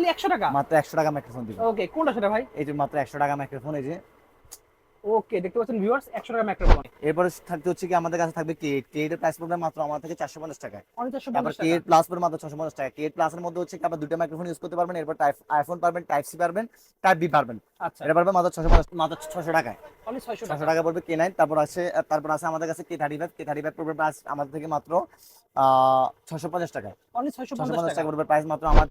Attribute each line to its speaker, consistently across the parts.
Speaker 1: Only একশো টাকা?
Speaker 2: মাত্র একশো টাকা মাইক্রোফোন দিবেন।
Speaker 1: ওকে কোনটা সেটা ভাই?
Speaker 2: এই যে মাত্র একশো টাকা মাইক্রোফোন এই যে।
Speaker 1: ওকে দেখতে পাচ্ছেন ভিউয়ার্স একশো টাকা মাইক্রোফোন
Speaker 2: এরপরে থাকতে হচ্ছে কি আমাদের কাছে থাকবে কেট কেট প্রাইস পড়বে মাত্র আমার থেকে চারশো পঞ্চাশ টাকা।
Speaker 1: অনলি চারশো
Speaker 2: তারপর
Speaker 1: পঞ্চাশ টাকা
Speaker 2: কেট প্লাস পড়বে মাত্র ছশো পঞ্চাশ টাকা। কেট প্লাস এর মধ্যে হচ্ছে কি আপনার দুটো মাইক্রোফোন ইউজ করতে পারবেন এরপর টাইপ আইফোন পারবেন টাইপ সি পারবেন টাইপ বি পারবেন।
Speaker 1: আচ্ছা।
Speaker 2: এটা মাত্র ছশো পঞ্চাশ মাত্র ছশো টাকায়।
Speaker 1: অনলি ছয়শো
Speaker 2: ছশো
Speaker 1: টাকা।
Speaker 2: টাকা পড়বে কে নাইন তারপর আছে তারপর আছে আমাদের কাছে K thirty five K thirty five পড়বে প্রাইস আমাদের থেকে মাত্র ছশো পঞ্চাশ টাকা
Speaker 1: অনলি ছয়শো
Speaker 2: ছশো
Speaker 1: পঞ্চাশ
Speaker 2: পঞ্চাশ
Speaker 1: টাকা।
Speaker 2: টাকা পড়বে প্রাইস মাত্র আমার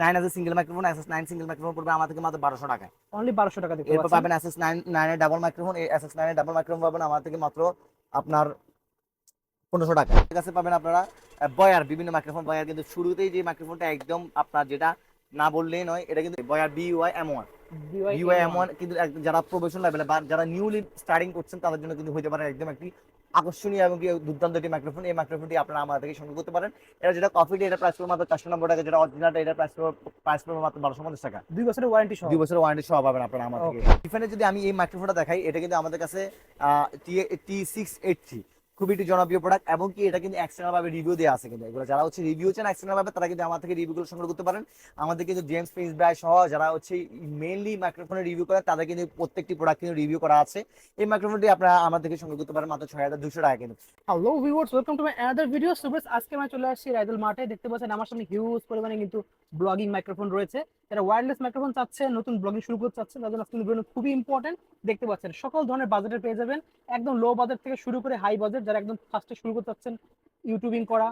Speaker 2: নাইন আছে single microphone nine single microphone পড়বে আমার থেকে মাত্র বারোশো টাকায়।
Speaker 1: অনলি বারোশো টাকা দেখতে
Speaker 2: এরপর পাবেন নাইন নাইনের ডাবল মাইক্রোফোন নাইনের ডাবল মাইক্রোফোন পাবেন আমার থেকে মাত্র আপনার পনেরোশো টাকা। এর কাছে পাবেন আপনারা বয়ার বিভিন্ন মাইক্রোফোন বয়ার কিন্তু শুরুতেই যে মাইক্রোফোনটা একদম আপনার যেটা না বললেই নয় এটা কিন্তু বয়ার B Y M one UI M one কিন্তু যারা প্রফেশনাল লেভেলে বা যারা নিউলি স্টার্টিং করছেন তাদের জন্য কিন্তু হতে পারে একদম একটি আকর্ষণীয় এবং দুর্দান্ত একটি মাইক্রোফোন এই মাইক্রোফোনটি আপনারা আমার থেকে সংগ্রহ করতে পারেন। এটা যেটা কফিটি এটা প্রাইস পড়বে মাত্র চারশো নম্বর টাকা যেটা অরিজিনালটা এটা প্রাইস প্রাইস পড়বে মাত্র বারোশো পঞ্চাশ টাকা।
Speaker 1: দুই বছরের ওয়ারেন্টি সহ।
Speaker 2: দুই বছরের ওয়ারেন্টি সহ পাবেন আপনারা আমার থেকে। ডিফেন্ডে যদি আমি এই মাইক্রোফোনটা দেখাই এটা কিন্তু আমাদের কাছে টি সিক্স এইট থ্রি খুবই একটি জনপ্রিয় প্রোডাক্ট এবং কি এটা কিন্তু এক্সটার্নাল ভাবে রিভিউ দেওয়া আছে কিন্তু। এগুলো যারা হচ্ছে রিভিউ চান এক্সটার্নাল ভাবে তারা কিন্তু আমার থেকে রিভিউগুলো সংগ্রহ করতে পারেন। আমাদের কিন্তু জেমস ফেস ব্রাই সহ যারা হচ্ছে মেইনলি মাইক্রোফোনের রিভিউ করেন, তাদের কিন্তু প্রত্যেকটি প্রোডাক্ট কিন্তু রিভিউ করা আছে। এই মাইক্রোফোনটি আপনারা আমার থেকে সংগ্রহ করতে পারেন, মাত্র ছয় হাজার দুশো টাকা কিন্তু।
Speaker 1: Hello viewers welcome to my another video সুব্রেস আজকে আমি চলে আসছি রাইদুল মাঠে। দেখতে পাচ্ছেন আমার সামনে হিউজ পরিমাণে কিন্তু ব্লগিং মাইক্রোফোন রয়েছে। যারা ওয়্যারলেস মাইক্রোফোন চাচ্ছে নতুন ব্লগিং শুরু করতে চাচ্ছে তাদের আজকে ভিডিও খুবই ইম্পর্টেন্ট দেখতে পাচ্ছেন সকল ধরনের বাজেটের পেয়ে যাবেন। একদম লো বাজেট থেকে শুরু করে হাই বাজেট যারা একদম ফার্স্টে শুরু করতে চাচ্ছেন ইউটিউবিং করা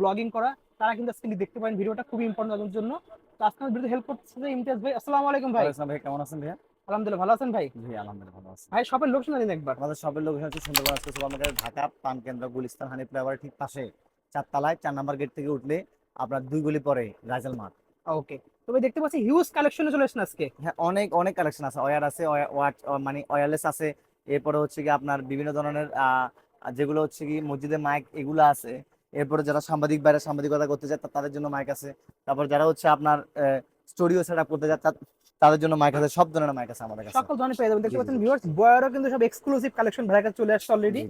Speaker 1: ব্লগিং করা তারা কিন্তু আজকে দেখতে পারেন ভিডিওটা খুবই ইম্পর্টেন্ট তাদের জন্য। তো আজকে ভিডিও হেল্প করতেছে ইমতিয়াজ ভাই আসসালামু আলাইকুম ভাই।
Speaker 2: ভাই কেমন আছেন ভাইয়া?
Speaker 1: আলহামদুলিল্লাহ ভালো আছেন ভাই?
Speaker 2: জি আলহামদুলিল্লাহ ভালো আছি।
Speaker 1: ভাই শপের লোকেশন জানেন একবার।
Speaker 2: আমাদের সবের লোকেশন হচ্ছে সুন্দরবন আজকে সুপারমার্কেট ঢাকা পান কেন্দ্র গুলিস্তান হানি ফ্লেভার ঠিক পাশে চারতলায় চার নাম্বার গেট থেকে উঠলে আপনার দুই গলি পরে রাজেল মাঠ।
Speaker 1: ওকে তবে দেখতে পাচ্ছি হিউজ কালেকশনে চলে এসেছেন আজকে।
Speaker 2: হ্যাঁ অনেক অনেক কালেকশন আছে। ওয়্যার আছে ওয়াট মানে ওয়্যারলেস আছে। এরপরে হচ্ছে কি আপনার বিভিন্ন ধরনের যেগুলো হচ্ছে কি মসজিদে মাইক এগুলো আছে। এরপরে যারা সাংবাদিক বাইরে সাংবাদিকতা করতে চায় তাদের জন্য মাইক আছে। তারপর যারা হচ্ছে আপনার স্টুডিও সেট আপ করতে চায় তাদের জন্য মাইক আছে। সব ধরনের মাইক আছে আমাদের কাছে।
Speaker 1: সকল ধরনের পেয়ে যাবেন। দেখতে পাচ্ছেন ভিউয়ার্স বয়ারও কিন্তু সব এক্সক্লুসিভ কালেকশন কাছে চলে আসছে অলরেডি।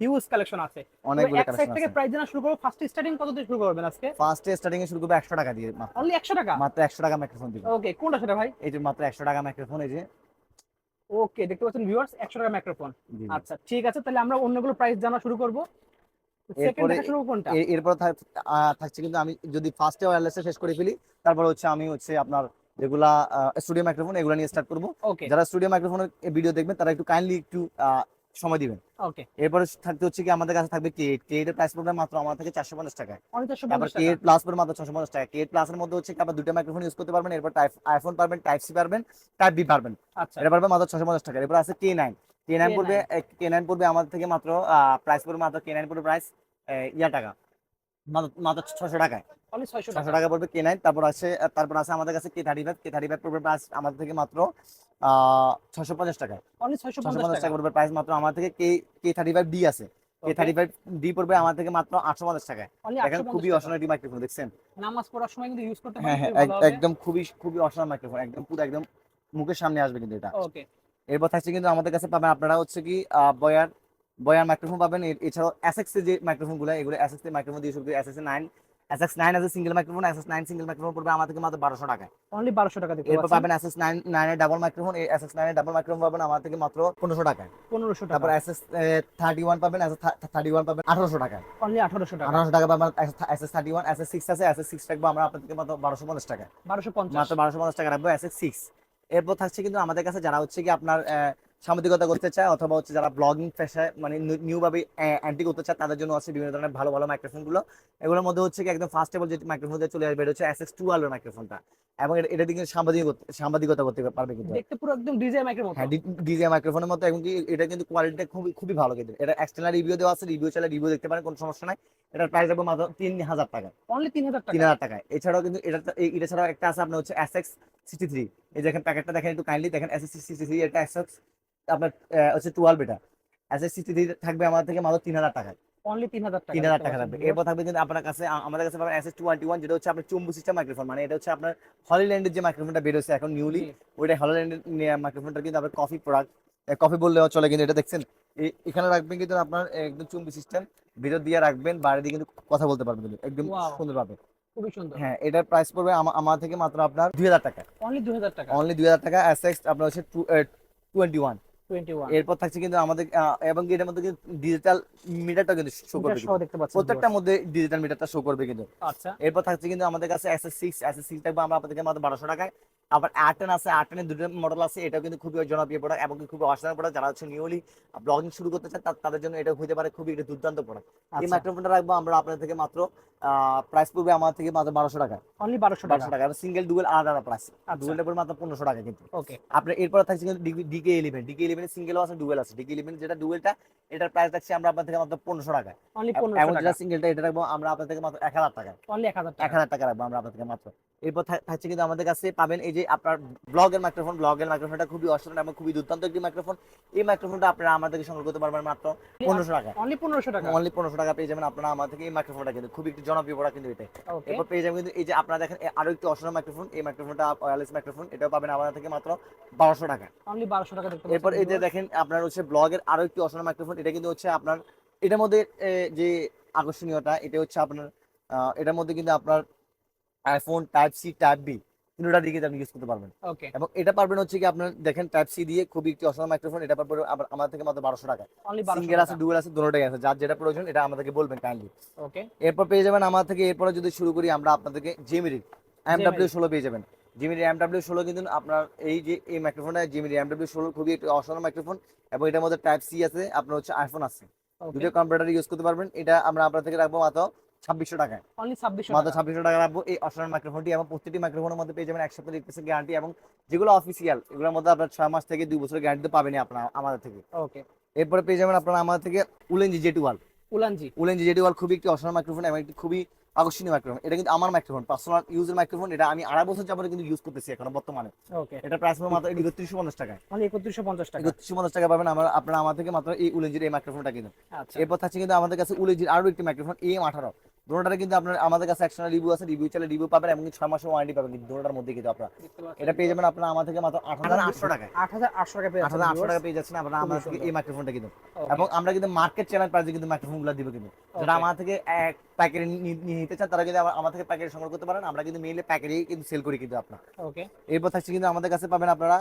Speaker 1: হিউজ কালেকশন আছে।
Speaker 2: অনেকগুলো কালেকশন
Speaker 1: থেকে প্রাইস জানা শুরু করব। ফার্স্ট স্টার্টিং কত দিয়ে শুরু করবেন আজকে?
Speaker 2: ফার্স্টে স্টার্টিং এ শুরু করবে একশো টাকা দিয়ে মাত্র।
Speaker 1: অনলি একশো টাকা?
Speaker 2: মাত্র একশো টাকা মাইক্রোফোন দিবে।
Speaker 1: ওকে কোনটা সেটা ভাই?
Speaker 2: এই যে মাত্র একশো টাকা মাইক্রোফোন এই যে।
Speaker 1: ওকে দেখতে পাচ্ছেন ভিউয়ার্স একশো টাকা মাইক্রোফোন। আচ্ছা ঠিক আছে তাহলে আমরা অন্যগুলো প্রাইস জানা শুরু করব।
Speaker 2: এরপরে থাকছে কিন্তু আমি যদি ফার্স্টে ওয়্যারলেসে শেষ করে ফেলি তারপর হচ্ছে আমি হচ্ছে আপনার যেগুলা স্টুডিও মাইক্রোফোন এগুলো নিয়ে স্টার্ট করব। যারা স্টুডিও মাইক্রোফোনের ভিডিও দেখবেন তারা একটু কাইন্ডলি একটু সময় দিবেন।
Speaker 1: ওকে।
Speaker 2: এরপরে থাকতে হচ্ছে কি আমাদের কাছে থাকবে কেট কেট এর প্রাইস পড়বে মাত্র আমার থেকে চারশো পঞ্চাশ টাকা।
Speaker 1: টাকা।
Speaker 2: কেট প্লাস পড়বে মাত্র ছশো পঞ্চাশ টাকা। কেট প্লাস এর মধ্যে হচ্ছে কি আপনার দুটো মাইক্রোফোন ইউজ করতে পারবেন এরপর টাইপ আইফোন পারবেন টাইপ সি পারবেন টাইপ বি পারবেন।
Speaker 1: আচ্ছা।
Speaker 2: এটা পারবে মাত্র ছশো পঞ্চাশ টাকা। এরপর আছে কে নাইন কে নাইন পড়বে কে নাইন পড়বে আমাদের থেকে মাত্র প্রাইস পড়বে মাত্র কে নাইন পড়বে প্রাইস ইয়া টাকা। মাত্র ছশো টাকায়।
Speaker 1: ছয়শো
Speaker 2: ছশো
Speaker 1: টাকা।
Speaker 2: টাকা পড়বে কে নাইন তারপর আছে তারপর আছে আমাদের কাছে K thirty five K thirty five পড়বে প্রাইস আমাদের থেকে মাত্র পঞ্চাশ টাকা
Speaker 1: ছয়শো পঞ্চাশ টাকা।
Speaker 2: পড়বে প্রাইস মাত্র আমার থেকে K K thirty five D আছে। কে থার্টি ফাইভ ডি পড়বে আমার থেকে মাত্র আটশো পঞ্চাশ টাকায়। দেখেন খুবই
Speaker 1: টাকা।
Speaker 2: অসাধারণ একটি মাইক্রোফোন দেখছেন?
Speaker 1: নামাজ পড়ার সময় কিন্তু ইউজ করতে
Speaker 2: হ্যাঁ হ্যাঁ একদম খুবই খুবই অসাধারণ মাইক্রোফোন একদম পুরো একদম মুখের সামনে আসবে কিন্তু এটা।
Speaker 1: ওকে
Speaker 2: এরপর থাকছে কিন্তু আমাদের কাছে পাবেন আপনারা হচ্ছে কি বয়ার বয়ার মাইক্রোফোন পাবেন। এছাড়াও এসএক্স যে মাইক্রোফোনগুলো এগুলো এসএক্স মাইক্রোফোন দিয়ে শুরু করে এসএক্স নাইন এসএক্স নাইন আছে single microphone SX nine single microphone পড়বে থেকে মাত্র বারোশো টাকায়।
Speaker 1: অনলি বারোশো টাকা দেখতে
Speaker 2: এরপর পাবেন এসএস নাইন নাইনের ডাবল মাইক্রোফোন এসএস নাইনের ডাবল মাইক্রোফোন পাবেন আমার থেকে মাত্র পনেরোশো টাকায়।
Speaker 1: পনেরোশো
Speaker 2: তারপর
Speaker 1: টাকা
Speaker 2: এসএস থার্টি ওয়ান পাবেন এসএস থার্টি ওয়ান পাবেন আঠারোশো টাকায়।
Speaker 1: অনলি আঠারোশো টাকা।
Speaker 2: আঠারোশো টাকা পাবেন SS thirty one SS six আছে এসএস সিক্স রাখব আমরা আপনার থেকে মাত্র বারোশো পঞ্চাশ টাকা
Speaker 1: বারোশো পঞ্চাশ।
Speaker 2: মাত্র বারোশো পঞ্চাশ টাকা রাখব এসএস সিক্স এরপর থাকছে কিন্তু আমাদের কাছে যারা হচ্ছে কি আপনার সাংবাদিকতা করতে চায় অথবা হচ্ছে যারা ব্লগিং পেশায় মানে নিউ ভাবে অ্যান্টি করতে চায় তাদের জন্য আছে বিভিন্ন ধরনের ভালো ভালো মাইক্রোফোনগুলো এগুলোর মধ্যে হচ্ছে কি একদম ফার্স্টেবল যে মাইক্রোফোন চলে আসবে এটা হচ্ছে এসএস টুয়েলভ মাইক্রোফোনটা এবং এটা- দিয়ে কিন্তু সাংবাদিক সাংবাদিকতা করতে পারবে কিন্তু।
Speaker 1: দেখতে পুরো একদম ডিজে মাইক্রোফোন
Speaker 2: হ্যাঁ ডিজে মাইক্রোফোনের মতো এবং কি এটা কিন্তু কোয়ালিটিটা খুবই খুবই ভালো কিন্তু। এটা এক্সটার্নাল রিভিউ দেওয়া আছে রিভিউ চাইলে রিভিউ দেখতে পারেন কোনো সমস্যা নাই। এটার প্রাইস রাখব মাত্র তিন হাজার টাকা।
Speaker 1: অনলি তিন হাজার
Speaker 2: তিন হাজার টাকায়। এছাড়াও কিন্তু এটা এটা ছাড়াও একটা আছে আপনার হচ্ছে এস এক্স সিক্সটি থ্রি এই দেখেন প্যাকেটটা দেখেন একটু কাইন্ডলি দেখেন এস এক্স সিক্সটি থ্রি এটা এস এক্স আপনার হচ্ছে টুয়েলভ এটা। এস এক্স সিক্সটি থাকবে আমাদের থেকে মাত্র তিন হাজার টাকায়।
Speaker 1: অনলি তিন হাজার টাকা
Speaker 2: তিন হাজার টাকা থাকবে। এরপর থাকবে কিন্তু আপনার কাছে আমাদের কাছে পাবেন এস এস টোয়েন্টি ওয়ান যেটা হচ্ছে আপনার চুম্বু সিস্টেম মাইক্রোফোন মানে এটা হচ্ছে আপনার হলিল্যান্ডের যে মাইক্রোফোনটা বেরোচ্ছে এখন নিউলি। ওইটা হলিল্যান্ডের মাইক্রোফোনটা কিন্তু আপনার কফি প্রোডাক্ট কফি বললেও চলে কিন্তু এটা দেখছেন? এখানে রাখবেন কিন্তু আপনার একদম চুম্বি সিস্টেম ভিতর দিয়ে রাখবেন বাইরে দিয়ে কিন্তু কথা বলতে পারবেন কিন্তু একদম. সুন্দরভাবে।
Speaker 1: খুবই সুন্দর।
Speaker 2: হ্যাঁ এটার প্রাইস পড়বে আমা- আমার থেকে মাত্র আপনার দুই হাজার টাকা
Speaker 1: অনলি দুই হাজার টাকা।
Speaker 2: অনলি দুই হাজার টাকা এস এক্স আপনার হচ্ছে টোয়েন্টি ওয়ান এরপর থাকছে কিন্তু আমাদের এবং এটার মধ্যে কিন্তু ডিজিটাল মিটারটা কিন্তু শো করবে প্রত্যেকটার মধ্যে ডিজিটাল মিটারটা শো করবে কিন্তু।
Speaker 1: আচ্ছা।
Speaker 2: এরপর থাকছে কিন্তু আমাদের কাছে S S six S S six থাকবে আমরা আপনাদেরকে মাত্র বারোশো টাকায় আবার আটেন আছে আটেনের দুটো মডেল আছে এটাও কিন্তু খুবই জনপ্রিয় প্রোডাক্ট এবং খুবই অসাধারণ প্রোডাক্ট যারা হচ্ছে নিউলি ব্লগিং শুরু করতে চান তাদের জন্য এটা হতে পারে খুবই একটা দুর্দান্ত প্রোডাক্ট এই
Speaker 1: আচ্ছা।
Speaker 2: মাইক্রোফোনটা রাখব আমরা আপনাদের থেকে মাত্র প্রাইস পড়বে আমার থেকে মাত্র বারোশো টাকা।
Speaker 1: অনলি বারোশো টাকা।
Speaker 2: বারোশো টাকা। সিঙ্গেল ডুয়েল আলাদা প্রাইস
Speaker 1: আচ্ছা।
Speaker 2: ডুয়েলটা পড়বে মাত্র পনেরোশো টাকা কিন্তু।
Speaker 1: ওকে
Speaker 2: আপনার এরপর থাকছে কিন্তু ডিকে ইলেভেন ডিকে ইলেভেন সিঙ্গেলও আছে ডুয়েল আছে। ডিকে ইলেভেন যেটা ডুয়েলটা এটার প্রাইস থাকছে আমরা আপনার থেকে মাত্র পনেরোশো টাকা।
Speaker 1: অনলি
Speaker 2: এবং
Speaker 1: পনেরোশো টাকা।
Speaker 2: যেটা সিঙ্গেলটা এটা রাখব আমরা আপনার থেকে মাত্র এক হাজার টাকা।
Speaker 1: অনলি এক হাজার
Speaker 2: এক
Speaker 1: টাকা
Speaker 2: হাজার টাকা রাখব আমরা আপনার থেকে মাত্র। এরপর থাকছে কিন্তু আমাদের কাছে পাবেন এই যে আপনার ব্লগের মাইক্রোফোন ব্লগের মাইক্রোফোনটা খুবই অসাধারণ এবং খুবই দুর্দান্ত একটি মাইক্রোফোন এই মাইক্রোফোনটা আপনারা আমাদেরকে সংগ্রহ করতে পারবেন মাত্র পনেরোশো টাকা
Speaker 1: অনলি পনেরোশো টাকা।
Speaker 2: অনলি পনেরোশো টাকা পেয়ে যাবেন আপনারা আমার থেকে এই মাইক্রোফোনটা কিন্তু। খুবই একটি জনপ্রিয় প্রোডাক্ট কিন্তু এটা এরপর পেয়ে যাবেন কিন্তু এই যে আপনারা দেখেন আরও একটি অসাধারণ মাইক্রোফোন এই মাইক্রোফোনটা ওয়্যারলেস মাইক্রোফোন এটাও পাবেন আমাদের থেকে মাত্র বারোশো টাকা
Speaker 1: অনলি বারোশো টাকা
Speaker 2: এরপর এই যে দেখেন আপনার হচ্ছে ব্লগের আরও একটি অসাধারণ মাইক্রোফোন এটা কিন্তু হচ্ছে আপনার এটার মধ্যে যে আকর্ষণীয়তা এটা হচ্ছে আপনার এটার মধ্যে কিন্তু আপনার iPhone type C type B তিনটা দিকে আপনি ইউজ করতে পারবেন।
Speaker 1: ওকে
Speaker 2: এবং এটা পারবেন হচ্ছে কি আপনার দেখেন টাইপ সি দিয়ে খুবই একটি অসাধারণ মাইক্রোফোন এটা পারবেন আমার থেকে মাত্র বারোশো টাকা। সিঙ্গেল আছে ডুয়েল আছে দুটোটাই আছে যার যেটা প্রয়োজন এটা আমাদেরকে বলবেন কাইন্ডলি
Speaker 1: ওকে
Speaker 2: এরপর পেয়ে যাবেন আমার থেকে এরপরে যদি শুরু করি আমরা আপনাদেরকে জেমিরি এম ডাব্লিউ ষোলো পেয়ে যাবেন। জিমিরি এম ডাব্লিউ ষোলো কিন্তু আপনার এই যে এই মাইক্রোফোনটা জিমিরি এম ডাব্লিউ ষোলো খুবই একটি অসাধারণ মাইক্রোফোন এবং এটার মধ্যে টাইপ সি আছে আপনার হচ্ছে আইফোন আছে। দুটো কম্পিউটার ইউজ করতে পারবেন এটা আমরা আপনার থেকে রাখব মাত্র ছাব্বিশশো টাকায়।
Speaker 1: অনলি ছাব্বিশশো
Speaker 2: মাত্র
Speaker 1: টাকা।
Speaker 2: ছাব্বিশশো টাকা রাখব এই অসাধারণ মাইক্রোফোনটি এবং প্রত্যেকটি মাইক্রোফোনের মধ্যে পেয়ে যাবেন এক সপ্তাহ রিপ্লেসের গ্যারান্টি এবং যেগুলো অফিসিয়াল এগুলোর মধ্যে আপনার ছয় মাস থেকে দুই বছরের গ্যারান্টি পাবেনই আপনার আমাদের থেকে।
Speaker 1: ওকে
Speaker 2: এরপরে পেয়ে যাবেন আপনারা আমাদের থেকে Ulanzi JT wall
Speaker 1: Ulanzi
Speaker 2: Ulanzi JT wall খুবই একটি অসাধারণ মাইক্রোফোন এবং একটি খুবই আকর্ষণীয় মাইক্রোফোন এটা কিন্তু আমার মাইক্রোফোন পার্সোনাল ইউজের মাইক্রোফোন এটা আমি আড়াই বছর যাবত কিন্তু ইউজ করতেছি এখন বর্তমানে।
Speaker 1: ওকে
Speaker 2: এটা প্রাইস মাত্র একত্রিশশো পঞ্চাশ টাকায়।
Speaker 1: অনলি একত্রিশশো পঞ্চাশ টাকা।
Speaker 2: একত্রিশশো পঞ্চাশ টাকা পাবেন আমার আপনারা আমার থেকে মাত্র এই উলেনজির এই মাইক্রোফোনটা
Speaker 1: আচ্ছা।
Speaker 2: এরপর থাকছে কিন্তু আমাদের কাছে উলেনজির আরও একটি মাইক্রোফোন এম আঠারো। দুটোটারে কিন্তু আপনার আমাদের কাছে একশো রিভিউ আছে রিভিউ চাইলে রিভিউ পাবেন এবং ছয় মাসের ওয়ারেন্টি পাবেন কিন্তু দুটোটার মধ্যে কিন্তু আপনারা এটা পেয়ে যাবেন আপনারা আমার থেকে মাত্র আট হাজার আটশো টাকায়।
Speaker 1: আট হাজার আটশো টাকা
Speaker 2: আট হাজার আটশো টাকা পেয়ে যাচ্ছেন আপনারা আমাদের থেকে এই মাইক্রোফোনটা কিন্তু। এবং আমরা কিন্তু মার্কেট চ্যানেল প্রাইসে কিন্তু মাইক্রোফোনগুলো দিব কিন্তু। যারা আমার থেকে এক প্যাকেটে নিয়ে নিতে চান তারা কিন্তু আমার- আমার থেকে প্যাকেটে সংগ্রহ করতে পারেন। আমরা কিন্তু মেইলে প্যাকেটেই কিন্তু সেল করি কিন্তু আপনার।
Speaker 1: ওকে
Speaker 2: এরপর থাকছে কিন্তু আমাদের কাছে পাবেন আপনারা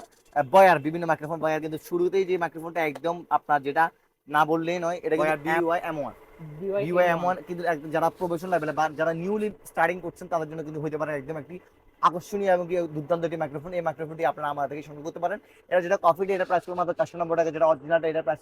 Speaker 2: বয়ার বিভিন্ন মাইক্রোফোন বয়ার কিন্তু শুরুতেই যে মাইক্রোফোনটা একদম আপনার যেটা না বললেই নয় এটা কিন্তু B Y M one B Y M কিন্তু যারা লেভেলে বা যারা নিউলি স্টার্টিং করছেন তাদের জন্য কিন্তু হতে পারে একদম একটি আকর্ষণীয় এবং দুর্দান্ত একটি মাইক্রোফোন এই মাইক্রোফোনটি আপনারা আমার থেকে সংগ্রহ করতে পারেন। এটা যেটা কফিটি এটা প্রাইস পড়বে মাত্র চারশো নব্বই টাকা। যেটা অরিজিনালটা এটা প্রাইস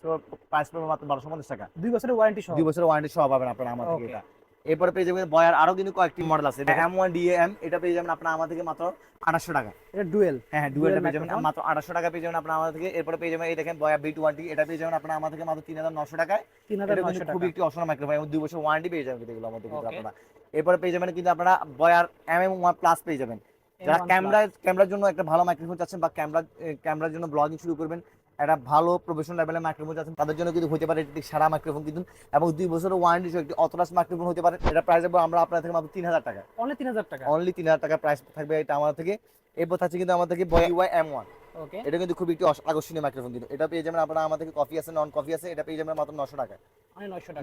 Speaker 2: প্রাইস পড়বে মাত্র বারোশো পঞ্চাশ টাকা।
Speaker 1: দুই বছরের ওয়ারেন্টি সহ।
Speaker 2: দুই বছরের ওয়ারেন্টি সহ পাবেন আপনারা আমার থেকে এটা। এরপরে পেয়ে যাবেন বয়ার আরও কিন্তু কয়েকটি মডেল আছে। এম ওয়ান ডিএম এটা পেয়ে যাবেন আপনারা আমার থেকে মাত্র আঠাশশো টাকা।
Speaker 1: এটা ডুয়েল।
Speaker 2: হ্যাঁ হ্যাঁ ডুয়েলটা পেয়ে যাবেন মাত্র আঠাশশো টাকা পেয়ে যাবেন আপনারা আমাদের থেকে। এরপরে পেয়ে যাবেন এই দেখেন বয়া বি টোয়েন্টি এটা পেয়ে যাবেন আপনার আমার থেকে মাত্র তিন হাজার নশো টাকায়।
Speaker 1: তিন হাজার টাকা।
Speaker 2: খুবই একটি অসাধারণ মাইক্রোফোন এবং দুই বছর ওয়ারেন্টি পেয়ে যাবেন কিন্তু এগুলো আমাদের কিন্তু আপনারা। এরপরে পেয়ে যাবেন কিন্তু আপনারা বয়ার এম এম ওয়ান প্লাস পেয়ে যাবেন। যারা ক্যামেরা ক্যামেরার জন্য একটা ভালো মাইক্রোফোন চাচ্ছেন বা ক্যামেরা ক্যামেরার জন্য ব্লগিং শুরু করবেন একটা ভালো প্রফেশনাল লেভেলের মাইক্রোফোন চাচ্ছেন তাদের জন্য কিন্তু হতে পারে একটি সারা মাইক্রোফোন কিন্তু। এবং দুই বছরের ওয়ারেন্টি সহ একটি অতরাস মাইক্রোফোন হতে পারে এটা প্রাইস দেবো আমরা আপনার থেকে মাত্র তিন হাজার টাকা।
Speaker 1: অনলি তিন হাজার টাকা?
Speaker 2: অনলি তিন হাজার টাকা প্রাইস থাকবে এটা আমার থেকে। এরপর থাকছে কিন্তু আমার থেকে B Y M one
Speaker 1: okay
Speaker 2: এটা কিন্তু খুব একটি আকর্ষণীয় মাইক্রোফোন কিন্তু। এটা পেয়ে যাবেন আপনারা আমার থেকে কফি আছে নন কফি আছে এটা পেয়ে যাবেন মাত্র নশো টাকা।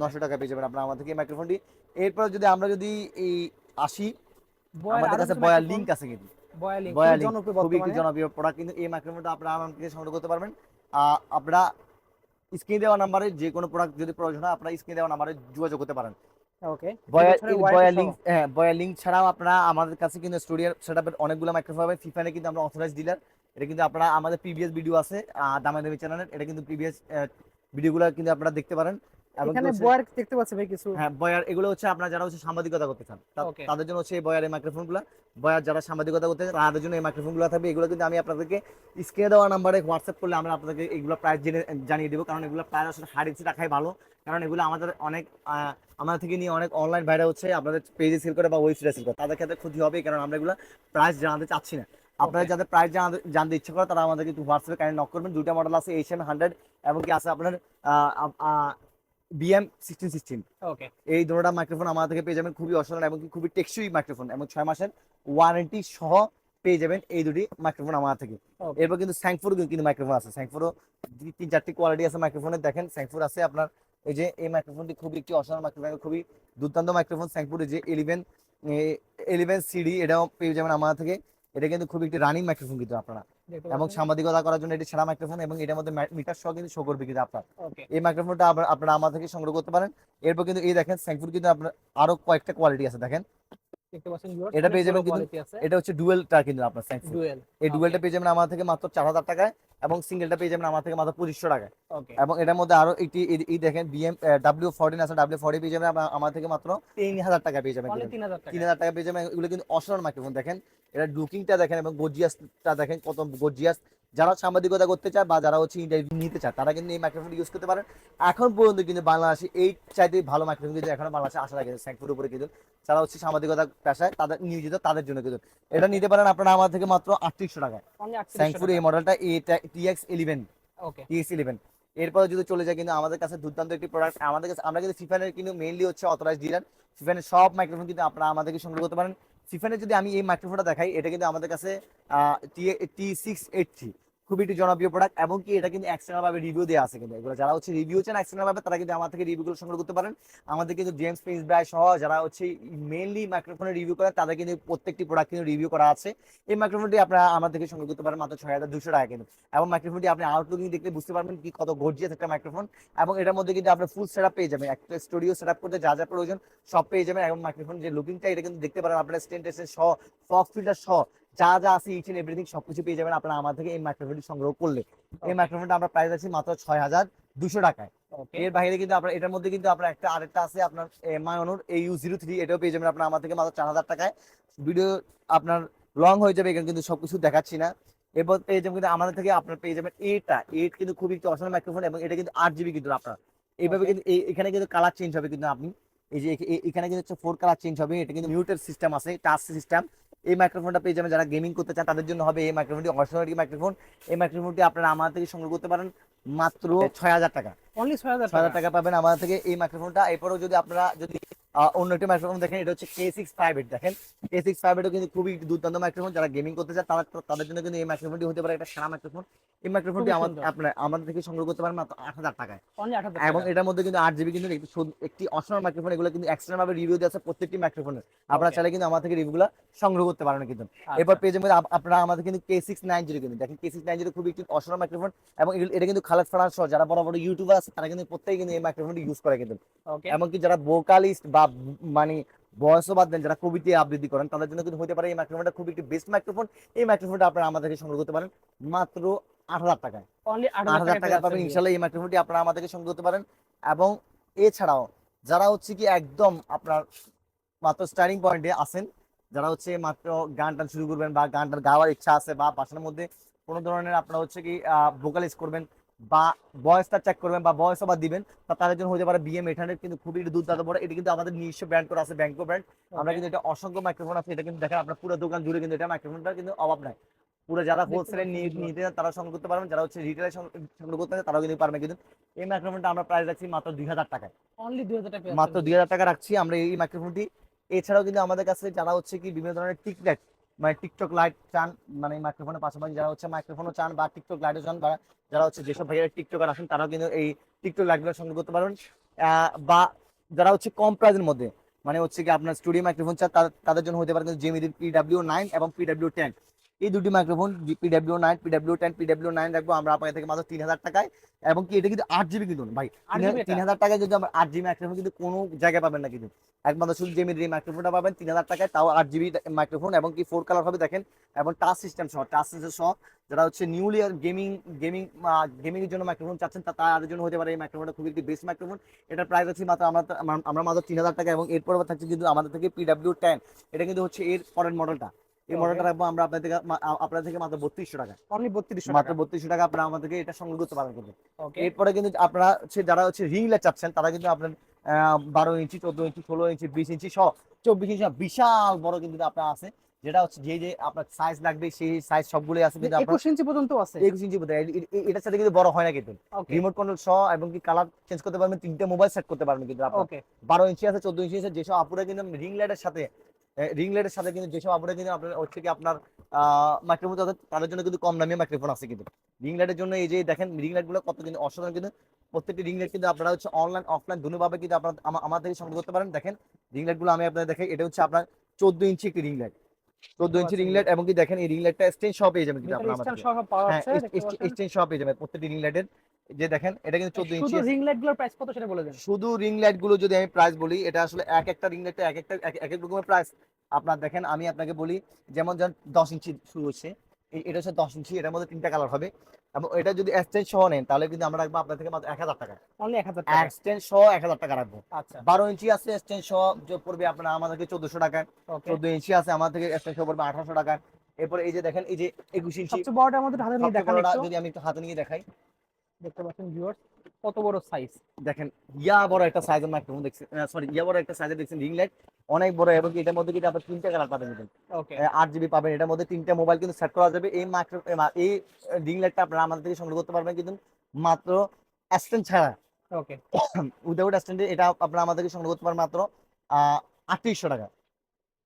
Speaker 2: নশো টাকা পেয়ে যাবেন আপনারা আমার থেকে মাইক্রোফোনটি এরপর যদি আমরা যদি এই আসি
Speaker 1: বয়ার
Speaker 2: আমাদের কাছে বয়ার লিঙ্ক আছে কিন্তু।
Speaker 1: লিঙ্ক খুবই জনপ্রিয়
Speaker 2: খুবই একটি জনপ্রিয় প্রোডাক্ট কিন্তু এই মাইক্রোফোনটা আপনারা আমার থেকে সংগ্রহ করতে পারবেন। আপনারা স্ক্রিন দেওয়া নাম্বারে যে কোনো প্রোডাক্ট যদি প্রয়োজন হয় আপনারা স্ক্রিন দেওয়া নাম্বারে যোগাযোগ করতে পারেন।
Speaker 1: ওকে। বয়া
Speaker 2: লিঙ্ক হ্যাঁ বয়া লিঙ্ক ছাড়াও আপনারা আমাদের কাছে কিন্তু স্টুডিও সেটআপের অনেকগুলো মাইক্রোফোন পাবেন ফিফানে কিন্তু আমরা অথরাইজ ডিলার এটা কিন্তু আপনারা আমাদের প্রিভিয়াস ভিডিও আছে আহ, দামে দামি চ্যানেলের এটা কিন্তু প্রিভিয়াস ভিডিওগুলো কিন্তু আপনারা দেখতে পারেন।
Speaker 1: এখানে বয়ার দেখতে পাচ্ছি ভাই কিছু।
Speaker 2: হ্যাঁ বয়ার এগুলো হচ্ছে আপনারা যারা হচ্ছে সাংবাদিকতা করতে চান তাদের জন্য হচ্ছে এই বয়ার এই মাইক্রোফোনগুলা বয়ার যারা সাংবাদিকতা করতে চান তাদের জন্য এই মাইক্রোফোনগুলো থাকবে। এগুলো কিন্তু আমি আপনাদেরকে স্ক্রিনে দেওয়া নাম্বারে হোয়াটসঅ্যাপ করলে আমরা আপনাদেরকে এগুলো প্রাইস জেনে জানিয়ে দেবো। কারণ এগুলো প্রায় আসলে হার্ড ইঞ্চি রাখাই ভালো। কারণ এগুলো আমাদের অনেক আমাদের থেকে নিয়ে অনেক অনলাইন ভাইরা হচ্ছে। আপনাদের পেজে সেল করে বা ওয়েবসাইটে সেল করে। তাদের ক্ষেত্রে ক্ষতি হবে কারণ আমরা এগুলো প্রাইস জানাতে চাচ্ছি না। আপনারা যাদের প্রাইস জানাতে জানতে ইচ্ছে করে তারা আমাদের একটু হোয়াটসঅ্যাপে কাইন্ড নক করবেন। দুইটা মডেল আছে এইচ এম হান্ড্রেড এবং কি আছে আপনার বিএম সিক্সটিন সিক্সটিন
Speaker 1: ওকে
Speaker 2: এই দুটোটা মাইক্রোফোন আমার থেকে পেয়ে যাবেন খুবই অসাধারণ এবং খুবই টেকসই মাইক্রোফোন এবং ছয় মাসের ওয়ারেন্টি সহ পেয়ে যাবেন এই দুটি মাইক্রোফোন আমার থেকে. এরপর কিন্তু স্যাংফোর কিন্তু মাইক্রোফোন আছে। স্যাংফোরও তিন চারটি কোয়ালিটি আছে মাইক্রোফোনের দেখেন স্যাংফোর আছে আপনার এই যে এই মাইক্রোফোনটি খুবই একটি অসাধারণ মাইক্রোফোন খুবই দুর্দান্ত মাইক্রোফোন স্যাংফোর যে ইলেভেন ইলেভেন সিডি এটাও পেয়ে যাবেন আমার থেকে। এটা কিন্তু খুবই একটি রানিং মাইক্রোফোন কিন্তু আপনারা। এবং সাংবাদিকতা করার জন্য এটি সেরা মাইক্রোফোন এবং এটার মধ্যে মিটার সহ কিন্তু শো করবে কিন্তু আপনার। এই মাইক্রোফোনটা আপনারা আমার থেকে সংগ্রহ করতে পারেন। এরপর কিন্তু এই দেখেন স্যাংফুড কিন্তু আপনার আরও কয়েকটা কোয়ালিটি আছে দেখেন। এটা পেয়ে যাবেন কিন্তু- এটা হচ্ছে ডুয়েলটা কিন্তু আপনার স্যাংফুড এই ডুয়েলটা পেয়ে যাবেন আমার থেকে মাত্র চার হাজার টাকায়। এবং সিঙ্গেলটা পেয়ে যাবেন আমার থেকে মাত্র পঁচিশশো
Speaker 1: টাকা
Speaker 2: এবং এটার মধ্যে আরও একটি এই- দেখেন বিএম ডাব্লিউ ফোরটিন আছে ডাব্লিউ ফোরটি পেয়ে যাবেন আমা- আমার থেকে মাত্র তিন হাজার টাকা পেয়ে যাবেন।
Speaker 1: অনলি
Speaker 2: কিন্তু।
Speaker 1: 3000 টাকা।
Speaker 2: তিন হাজার টাকা পেয়ে যাবেন এগুলো কিন্তু অসাধারণ মাইক্রোফোন দেখেন। এটা লুকিংটা দেখেন এবং গোজিয়াসটা দেখেন কত গর্জিয়াস যারা সাংবাদিকতা করতে চায় বা যারা হচ্ছে ইন্টারভিউ নিতে চায় তারা কিন্তু এই মাইক্রোফোন ইউজ করতে পারেন। এখন পর্যন্ত কিন্তু বাংলাদেশে এই চাইতে ভালো মাইক্রোফোন কিন্তু এখনও বাংলাদেশে আসা লাগে স্যাংপুর উপরে কিন্তু যারা হচ্ছে সাংবাদিকতা পেশায় তাদের নিয়োজিত তাদের জন্য কিন্তু। এটা নিতে পারেন আপনারা আমার থেকে মাত্র আটত্রিশশো টাকা
Speaker 1: অনলি 38
Speaker 2: স্যাংপুর এই মডেলটা এটা T X eleven
Speaker 1: okay
Speaker 2: T X eleven এরপরে যদি চলে যায় কিন্তু আমাদের কাছে দুর্দান্ত একটি প্রোডাক্ট আমাদের কাছে আমরা কিন্তু সিফানের কিন্তু মেইনলি হচ্ছে অথরাইজ ডিলার সিফানের সব মাইক্রোফোন কিন্তু আপনারা আমাদেরকে সংগ্রহ করতে পারেন। সিফানের যদি আমি এই মাইক্রোফোনটা দেখাই এটা কিন্তু আমাদের কাছে টি সিক্স এইট থ্রি খুবই একটি জনপ্রিয় প্রোডাক্ট এবং কি এটা কিন্তু এক্সটার্নাল ভাবে রিভিউ দেওয়া আছে কিন্তু। এগুলো যারা হচ্ছে রিভিউ চান এক্সটার্নাল ভাবে তারা কিন্তু আমার থেকে রিভিউগুলো সংগ্রহ করতে পারেন। আমাদের কিন্তু জেমস প্রিন্স ব্রাই সহ যারা হচ্ছে মেইনলি মাইক্রোফোনের রিভিউ করেন, তাদের কিন্তু প্রত্যেকটি প্রোডাক্ট কিন্তু রিভিউ করা আছে। এই মাইক্রোফোনটি আপনারা আমার থেকে সংগ্রহ করতে পারেন মাত্র ছয় হাজার দুশো টাকা কিন্তু। এবং মাইক্রোফোনটি আপনি আউটলুকিং দেখলে বুঝতে পারবেন কি কত গর্জিয়াস একটা মাইক্রোফোন এবং এটার মধ্যে কিন্তু আপনার ফুল সেটআপ পেয়ে যাবেন। একটা স্টুডিও সেটআপ করতে যা যা প্রয়োজন সব পেয়ে যাবেন। এবং মাইক্রোফোন যে লুকিংটা এটা কিন্তু দেখতে পারেন আপনার স্টেন টেস্টের সহ ফক ফিল্টার সহ। যা যা আছে ইচ এন্ড এভরিথিং সবকিছু পেয়ে যাবেন আপনারা আমার থেকে এই মাইক্রোফোনটি সংগ্রহ করলে। এই মাইক্রোফোনটা আমরা প্রাইস আছে মাত্র ছয় হাজার দুশো টাকায়। এর বাইরে কিন্তু আপনার এটার মধ্যে কিন্তু আপনার একটা আরেকটা আছে আপনার মায়নুর এই ইউ জিরো থ্রি এটাও পেয়ে যাবেন আপনার আমার থেকে মাত্র চার হাজার টাকায়। ভিডিও আপনার লং হয়ে যাবে এখানে কিন্তু সবকিছু দেখাচ্ছি না। এরপর পেয়ে যাবেন কিন্তু আমাদের থেকে আপনার পেয়ে যাবেন এটা এইট কিন্তু খুবই একটি অসাধারণ মাইক্রোফোন এবং এটা কিন্তু আট জিবি কিন্তু আপনার। এইভাবে কিন্তু এই- এখানে কিন্তু কালার চেঞ্জ হবে কিন্তু আপনি। এই যে এখানে কিন্তু হচ্ছে ফোর কালার চেঞ্জ হবে। এটা কিন্তু মিউটের সিস্টেম আছে টাচ সিস্টেম এই মাইক্রোফোনটা পেয়ে যাবেন। যারা গেমিং করতে চান তাদের জন্য হবে এই মাইক্রোফোনটি অসাধারণ মাইক্রোফোন এই মাইক্রোফোনটি আপনারা আমার থেকে সংগ্রহ করতে পারেন মাত্র ছয় হাজার টাকা।
Speaker 1: অনলি 6000
Speaker 2: ছয় হাজার
Speaker 1: টাকা।
Speaker 2: টাকা পাবেন আমার থেকে এই মাইক্রোফোনটা এরপরেও যদি আপনারা যদি অন্য একটি মাইক্রোফোন দেখেন এটা হচ্ছে কে সিক্স ফাইভ এইট দেখেন। কে সিক্স ফাইভ এইটও কিন্তু খুবই দুর্দান্ত মাইক্রোফোন যারা গেমিং করতে চান তারা তাদের জন্য কিন্তু এই মাইক্রোফোনটি হতে পারে একটা সেরা মাইক্রোফোন এই মাইক্রোফোনটি আমাদের আপনার আমাদের থেকে সংগ্রহ করতে পারেন মাত্র আট হাজার টাকায়।
Speaker 1: অনলি 8000
Speaker 2: এবং এটার মধ্যে কিন্তু আট জিবি কিন্তু একটি অসাধারণ মাইক্রোফোন এগুলো কিন্তু এক্সটার্নাল ভাবে রিভিউ দেওয়া আছে প্রত্যেকটি মাইক্রোফোনের আপনারা চাইলে কিন্তু আমার থেকে রিভিউগুলো সংগ্রহ করতে পারেন কিন্তু।
Speaker 1: আচ্ছা।
Speaker 2: এরপর পেজের মধ্যে আপনারা আমাদের কিন্তু কে সিক্স নাইন জিরো কিন্তু দেখেন কে সিক্স নাইন জিরো খুবই একটি অসাধারণ মাইক্রোফোন এবং এটা কিন্তু খালেদ ফারাজ সহ যারা বড় বড় ইউটিউবার আছে তারা কিন্তু প্রত্যেকে কিন্তু এই মাইক্রোফোনটি ইউজ করে কিন্তু। এমনকি যারা ভোকালিস্ট বা মানে বয়সও বাদ দেন যারা কবিতা আবৃত্তি করেন তাদের জন্য কিন্তু হতে পারে এই মাইক্রোফোনটা খুব একটি বেস্ট মাইক্রোফোন এই মাইক্রোফোনটা আপনারা আমাদের থেকে সংগ্রহ করতে পারেন মাত্র আট হাজার টাকায় আট হাজার
Speaker 1: টাকা
Speaker 2: টাকা পাবেন ইনশাল্লাহ এই মাইক্রোফোনটি আপনারা আমাদেরকে সংগ্রহ করতে পারেন। এবং এছাড়াও যারা হচ্ছে কি একদম আপনার মাত্র স্টার্টিং পয়েন্টে আসেন যারা হচ্ছে মাত্র গান টান শুরু করবেন বা গান টান গাওয়ার ইচ্ছা আছে বা বাসার মধ্যে কোনো ধরনের আপনারা হচ্ছে কি ভোকালাইজ করবেন বা ভয়েসটা চেক করবেন বা বয়স আবার দিবেন তা তাদের জন্য হতে পারে বিএম এইট হান্ড্রেড কিন্তু খুবই দুর্দান্ত বড়। এটা কিন্তু আমাদের নিজস্ব ব্র্যান্ড করা আছে ব্যাংকো ব্র্যান্ড আমরা কিন্তু এটা অসংখ্য মাইক্রোফোন আছে এটা কিন্তু দেখেন আপনার পুরো দোকান জুড়ে কিন্তু এটা মাইক্রোফোনটা কিন্তু অভাব নাই। পুরো যারা হোলসেলে নিতে চান তারা সংগ্রহ করতে পারবেন যারা হচ্ছে রিটেলে সংগ্রহ করতে চান তারাও কিন্তু পারবে কিন্তু এই মাইক্রোফোনটা আমরা প্রাইস রাখছি মাত্র দুই হাজার টাকায়।
Speaker 1: অনলি 2000 টাকা
Speaker 2: মাত্র দুই হাজার টাকা রাখছি আমরা এই মাইক্রোফোনটি এছাড়াও কিন্তু আমাদের কাছে যারা হচ্ছে কি বিভিন্ন ধরনের টিকলাইট মানে টিকটক লাইট চান মানে মাইক্রোফোনের পাশাপাশি যারা হচ্ছে মাইক্রোফোনও চান বা টিকটক লাইটও চান বা যারা হচ্ছে যেসব ভাইয়েরা টিকটকার আসেন তারাও কিন্তু এই টিকটক লাইটগুলো সংগ্রহ করতে পারবেন। আহ, বা যারা হচ্ছে কম প্রাইজের মধ্যে মানে হচ্ছে কি আপনার স্টুডিও মাইক্রোফোন চান তাদের- জন্য হতে পারে কিন্তু জেমিডির পিডাব্লিউ নাইন এবং পিডাব্লিউ টেন এই দুটি microphone P W nine P W ten P W nine রাখব আমরা আপনার থেকে মাত্র তিন হাজার টাকায়। এবং কি এটা কিন্তু আট জিবি কিন্তু ভাই তিন হাজার টাকায় যদি আমরা আট জিবি মাইক্রোফোন কিন্তু কোনো জায়গায় পাবেন না কিন্তু। একমাত্র শুধু জেমিডির এই মাইক্রোফোনটা পাবেন তিন হাজার টাকায় তাও আট জিবি মাইক্রোফোন এবং কি ফোর কালার হবে দেখেন। এবং টাচ সিস্টেম সহ টাচ সিস্টেম সহ যারা হচ্ছে নিউলি গেমিং গেমিং গেমিং এর জন্য মাইক্রোফোন চাচ্ছেন তা তাদের জন্য হতে পারে এই মাইক্রোফোনটা খুবই একটি বেস্ট মাইক্রোফোন এটার প্রাইস আছে মাত্র আমরা আমরা- আমরা মাত্র তিন হাজার টাকা এবং এরপর থাকছে কিন্তু আমাদের থেকে পিডাব্লিউ টেন এটা কিন্তু হচ্ছে এর পরের মডেলটা এই মডেলটা রাখব আমরা আপনার থেকে মা- আ- আপনার থেকে মাত্র বত্রিশশো টাকা।
Speaker 1: অনলি 3200
Speaker 2: মাত্র বত্রিশশো টাকা আপনারা আমাদের থেকে এটা সংগ্রহ করতে পারেন কিন্তু।
Speaker 1: ওকে
Speaker 2: এরপরে কিন্তু আপনারা হচ্ছে যারা হচ্ছে রিং লাইট চাচ্ছেন তারা কিন্তু আপনার বারো ইঞ্চি চোদ্দ ইঞ্চি ষোলো ইঞ্চি বিশ ইঞ্চি সহ চব্বিশ ইঞ্চি বিশাল বড় কিন্তু আপনার আছে যেটা হচ্ছে যে যে আপনার সাইজ লাগবে সেই সাইজ সবগুলোই আছে কিন্তু আপনার
Speaker 1: 21 ইঞ্চি পর্যন্ত আছে।
Speaker 2: একুশ ইঞ্চি এ- এটার সাথে কিন্তু বড় হয় না কিন্তু। রিমোট কন্ট্রোল সহ এবং কি কালার চেঞ্জ করতে পারবেন তিনটে মোবাইল সেট করতে পারবেন কিন্তু আপনার। বারো ইঞ্চি আছে চোদ্দ ইঞ্চি আছে যেসব আপুরা কিন্তু রিং লাইটের সাথে রিং লাইটের সাথে কিন্তু যেসব আপুরা কিন্তু আপনার হচ্ছে কি আপনার মাইক্রোফোন তাদের জন্য কিন্তু কম দামি মাইক্রোফোন আছে কিন্তু। রিং লাইটের জন্য এই যে দেখেন রিং লাইটগুলো কত কিন্তু অসাধারণ কিন্তু প্রত্যেকটি রিং লাইট কিন্তু আপনারা হচ্ছে অনলাইন অফলাইন দুভাবে কিন্তু আপনারা আমা- আমার থেকে সংগ্রহ করতে পারেন। দেখেন রিং লাইটগুলো আমি আপনাদের দেখাই এটা হচ্ছে আপনার চোদ্দ ইঞ্চি একটি রিং লাইট চোদ্দ ইঞ্চি রিং লাইট এবং কি দেখেন এই রিং লাইটটা স্টেন সহ পেয়ে যাবেন কিন্তু আপনারা
Speaker 1: স্ট্যান্ড সহ
Speaker 2: পেয়ে যাবেন প্রত্যেকটি রিং লাইটের যে দেখেন এটা কিন্তু চোদ্দ ইঞ্চি
Speaker 1: শুধু রিং লাইটগুলোর প্রাইস কত সেটা বলে দেন।
Speaker 2: শুধু রিং লাইটগুলো যদি আমি প্রাইস বলি এটা আসলে এক একটা রিং লাইটটা এক একটা এক এক রকমের প্রাইস আপনার দেখেন আমি আপনাকে বলি যেমন যেমন দশ ইঞ্চি শুরু হচ্ছে এটা হচ্ছে দশ ইঞ্চি এটার মধ্যে তিনটা কালার হবে। এবং এটা যদি এক্সটেন্ড সহ নেন তাহলে কিন্তু আমরা রাখব আপনার থেকে মাত্র এক হাজার টাকা।
Speaker 1: অনলি 1000 টাকা।
Speaker 2: এক্সটেন্ড সহ এক হাজার টাকা রাখব।
Speaker 1: আচ্ছা।
Speaker 2: বারো ইঞ্চি আছে এক্সটেন্ড সহ যে পড়বে আপনার আমাদেরকে চোদ্দশো টাকা।
Speaker 1: ওকে
Speaker 2: চোদ্দ ইঞ্চি আছে আমার থেকে এক্সটেন্ড সহ পড়বে আঠারোশো টাকা। এরপরে এই যে দেখেন এই যে একুশ ইঞ্চি
Speaker 1: সবচেয়ে বড়টা আমাদের হাতে নিয়ে দেখান
Speaker 2: যদি আমি একটু হাতে নিয়ে দেখাই
Speaker 1: দেখতে পাচ্ছেন ভিউয়ার্স কত বড় সাইজ
Speaker 2: দেখেন ইয়া বড় একটা সাইজের মাইক্রোফোন দেখছেন সরি ইয়া বড় একটা সাইজের দেখছেন রিং লাইট অনেক বড় এবং এটার মধ্যে কিন্তু আপনার তিনটা কালার পাবেন
Speaker 1: ওকে
Speaker 2: আট জিবি পাবেন এটার মধ্যে তিনটা মোবাইল কিন্তু সেট করা যাবে। এই মাইক্রো এই রিং লাইটটা আপনারা আমাদের থেকে সংগ্রহ করতে পারবেন কিন্তু মাত্র অ্যাসিস্ট্যান্ট ছাড়া।
Speaker 1: ওকে
Speaker 2: উইদাউট অ্যাসিস্ট্যান্টে এটা আপনারা আমাদেরকে সংগ্রহ করতে পারবেন মাত্র আটত্রিশশো টাকা।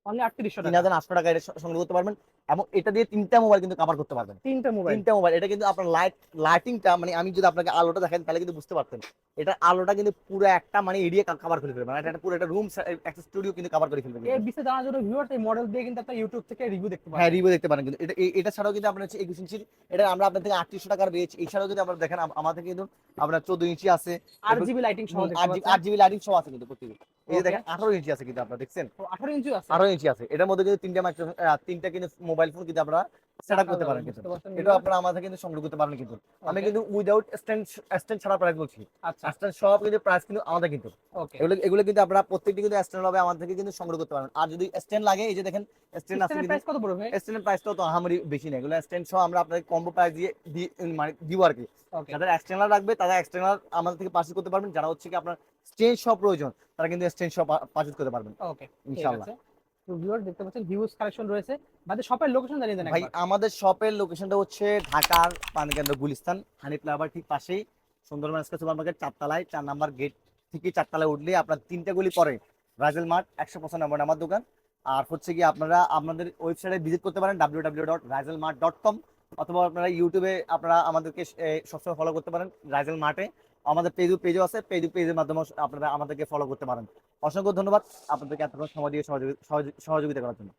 Speaker 1: অনলি 3800
Speaker 2: তিন
Speaker 1: টাকা
Speaker 2: হাজার আটশো টাকা এটা সংগ্রহ করতে পারবেন। এবং এটা দিয়ে তিনটা মোবাইল কিন্তু কভার করতে পারবেন।
Speaker 1: তিনটা মোবাইল
Speaker 2: তিনটা মোবাইল এটা কিন্তু আপনার লাইট লাইটিংটা মানে আমি যদি আপনাকে আলোটা দেখাই তাহলে কিন্তু বুঝতে পারতেন। এটা আলোটা কিন্তু পুরো একটা মানে এরিয়া কভার করে ফেলবে। মানে এটা পুরো একটা রুম একটা স্টুডিও কিন্তু কভার করে ফেলবে
Speaker 1: এর বিষয়ে জানার জন্য ভিউয়ার্স এই মডেল দিয়ে কিন্তু আপনারা ইউটিউব থেকে রিভিউ দেখতে পারেন হ্যাঁ
Speaker 2: রিভিউ দেখতে পারেন কিন্তু। এটা এটা ছাড়াও কিন্তু আপনার হচ্ছে একুশ ইঞ্চির এটা আমরা আপনার থেকে আটত্রিশশো টাকার পেয়েছি এছাড়াও যদি আপনারা দেখেন আম- আমাদের কিন্তু আপনার চোদ্দ ইঞ্চি আছে।
Speaker 1: আর জিবি লাইটিং সহ
Speaker 2: আট জিবি লাইটিং সহ আছে কিন্তু প্রত্যেকে এই দেখেন আঠারো ইঞ্চি আছে কিন্তু আপনারা দেখছেন?
Speaker 1: 18 ইঞ্চি আছে?
Speaker 2: আঠারো ইঞ্চি আছে। এটার মধ্যে কিন্তু তিনটা মাইক্রো তিনটা কিন্তু মোবাইল ফোন কিন্তু আপনারা সেট করতে পারেন কিন্তু। এটা আপনারা আমাদের কিন্তু সংগ্রহ করতে পারেন কিন্তু। আমি কিন্তু উইদাউট স্ট্যান্ড স্ট্যান্ড ছাড়া প্রাইস বলছি।
Speaker 1: আচ্ছা।
Speaker 2: স্ট্যান্ড সব কিন্তু প্রাইস কিন্তু আমাদের কিন্তু। এগুলো এগুলো কিন্তু আপনারা প্রত্যেকটি কিন্তু স্ট্যান্ড হবে আমাদের থেকে কিন্তু সংগ্রহ করতে পারেন। আর যদি স্ট্যান্ড লাগে এই যে দেখেন স্ট্যান্ড আছে কিন্তু
Speaker 1: প্রাইস কত পড়বে?
Speaker 2: স্ট্যান্ডের প্রাইসটাও তো বেশি নেই। এগুলো স্ট্যান্ড সহ আমরা আপনাদের কম্বো প্রাইস দিয়ে মানে দিব আর কি। যাদের এক্সটের্নাল রাখবে তারা এক্সটের্নাল আমাদের থেকে পারচেজ করতে পারবেন। যারা হচ্ছে কি আপনার স্টেন সহ প্রয়োজন তারা কিন্তু স্টেন সহ পারচেজ করতে পারবেন।
Speaker 1: ওকে
Speaker 2: ইনশাআল্লাহ।
Speaker 1: তো ভিউয়ার দেখতে পাচ্ছেন হিউজ কালেকশন রয়েছে। বাদে শপের লোকেশন জানিয়ে দেন
Speaker 2: ভাই আমাদের শপের লোকেশনটা হচ্ছে ঢাকার পানিকেন্দ্র গুলিস্তান হানি ফ্লাইওভার ঠিক পাশেই। সুন্দরবন এক্সপ্রেস সুপার মার্কেট চারতলায় চার নাম্বার গেট থেকে চারতলায় উঠলে আপনার তিনটা গুলি পরে রাজেল মার্ট একশো পার্সেন্ট নম্বর আমার দোকান। আর হচ্ছে কি আপনারা আপনাদের ওয়েবসাইটে ভিজিট করতে পারেন W W dot rizel mart dot com অথবা আপনারা ইউটিউবে আপনারা আমাদেরকে সবসময় ফলো করতে পারেন রাইজেল মার্টে। আমাদের পেজও পেজও আছে। পেজ পেজের মাধ্যমে আপনারা আমাদেরকে ফলো করতে পারেন। অসংখ্য ধন্যবাদ আপনাদেরকে এতক্ষণ সময় দিয়ে সহযোগি- সহযোগি- সহযোগিতা করার জন্য।